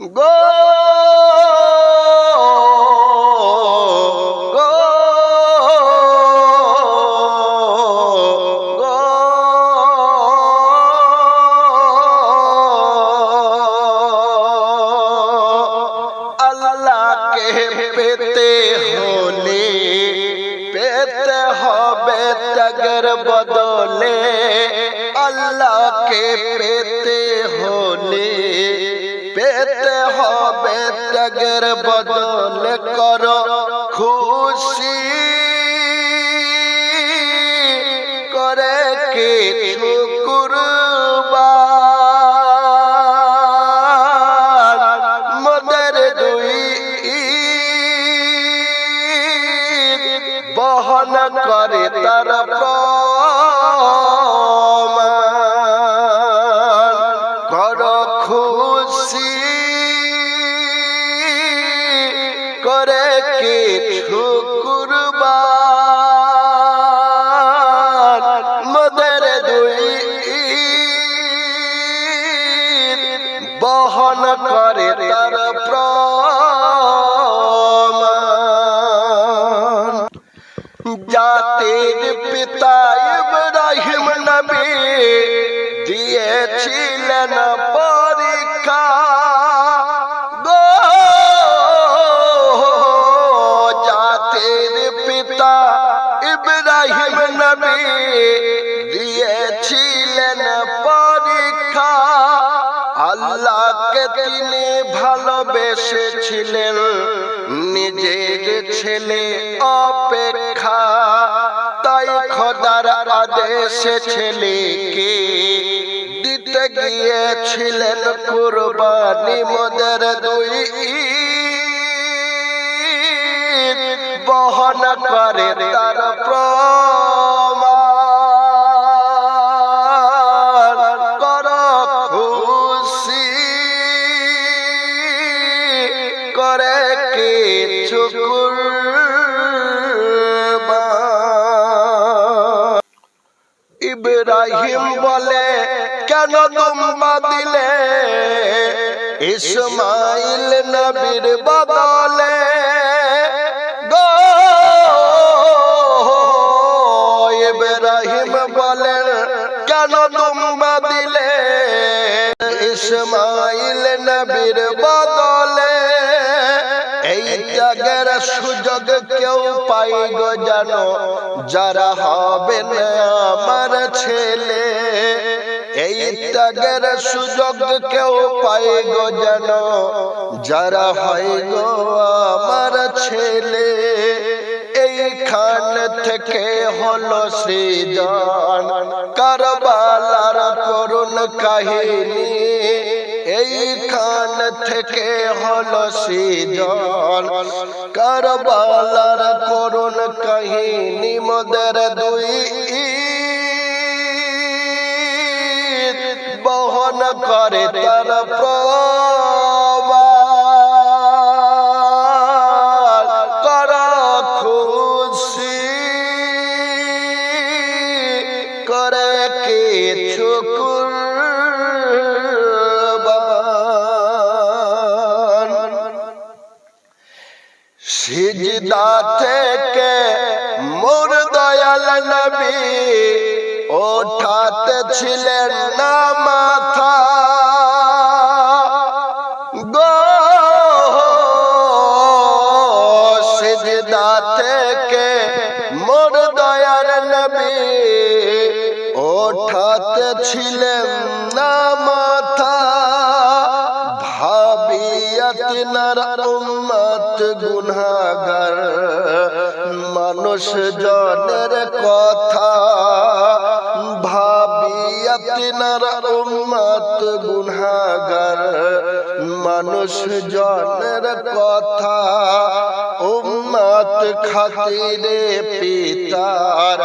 গো পেতে হলে পেতে হবে তগর বদলে আল্লাহকে পেতে পেতে হবে ত্যাগের বদলে করো। করে কিছু কুরবান মদের দুই বহন করে তার জাতির পিতা ইব্রাহিম নবী দিয়েছিলেন তিনি ভালোবেসেছিলেন। নিজের ছেলে অপেক্ষা। তাই খোদার আদেশে ছেলেকে দিতে গিয়েছিলেন কুরবানি মোদের দুই বহন করে তার ইব্রাহিম বলে, কেন তোমরা দিলে? ইসমাইল নবীর বদলে। গো ইব্রাহিম বলেন কেন তোমরা দিলে? ইসমাইল নবীর বদলে ত্যাগের সুযোগ কেউ পাই গো জানো? যারা হবেন আমার ছেলে, এই ত্যাগের সুযোগ কেউ পাই গো জানো? যারা হয় গো আমার ছেলে, এইখান থেকে হলো সৃজন। কারবালার করুণ কাহিনী। এইখান থেকে হলো সৃজন। কারবালার করুন কাহিনী মোদের দুই বহন করে তার প্রমাণ সিজদা থেকে মোর দয়াল নবী ওঠাতে ছিলেন না মাথা গো সিজদা থেকে মোর দয়াল নবী ওঠাতে ছিলেন না মাথা ভাবিয়া তিনার উম্মত গুনাগার মানুষ জনের কথা ভাবিয়া তিনার উম্মত গুনাগার মানুষ জনের কথা উম্মত খাতিরে পিতার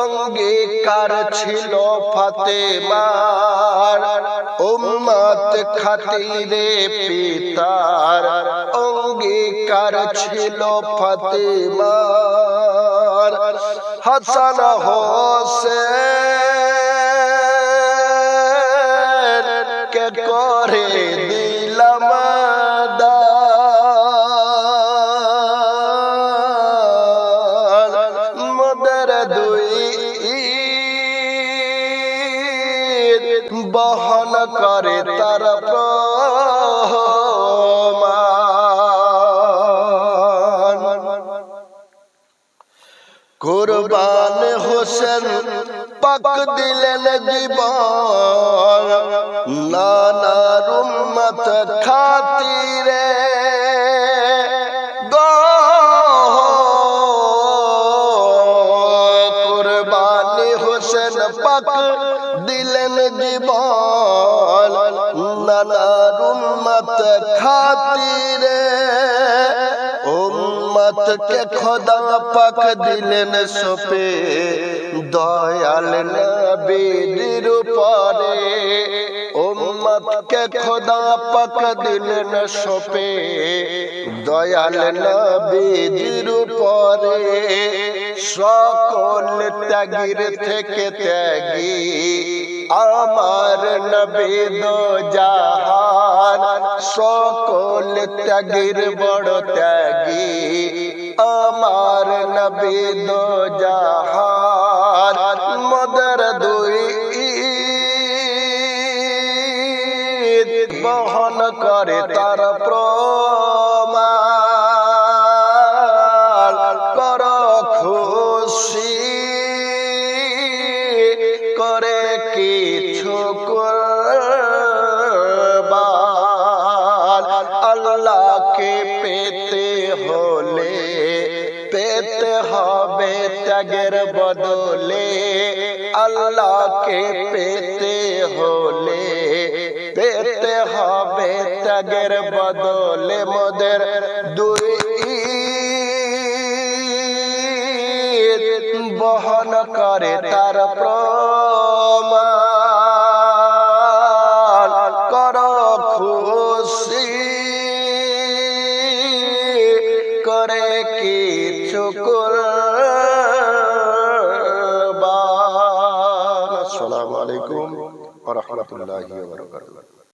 অঙ্গীকার ছিল ফাতেমার। উম্মত খাতিরে পিতার যার ছিল ফাতেমার। হাসান হোসেন কে করে দিলাম মদের দুই বহন করে তার হোসেন পাক দিলেন জীবন। নানা রুম্মত খাতিরে কুরবানি হোসেন পাক দিলেন জীবন। নানা রুম্মত খাতিরে কে খোদা পাক দিলেন সপে দয়াল নবীর উম্মত কে খোদা পাক দিলেন সপে। দয়াল নবীর উপরে। সকল ত্যাগীর থেকে ত্যাগী। আমার নবী দো জাহান সকল ত্যাগীর বড় ত্যাগী। আমার নবী দো জাহান করে তার প্রমাণ। কর খুশি করে কিছু আল্লাহকে পেতে হলে পেতে হবে ত্যাগের বদলে। আল্লাহকে পেতে হলে পেতে হবে ত্যাগের বদলে মোদের দুই বহন করে তার প্রমাণ। কর খুশি করে কিছু করবান আসসালামু আলাইকুম ওয়া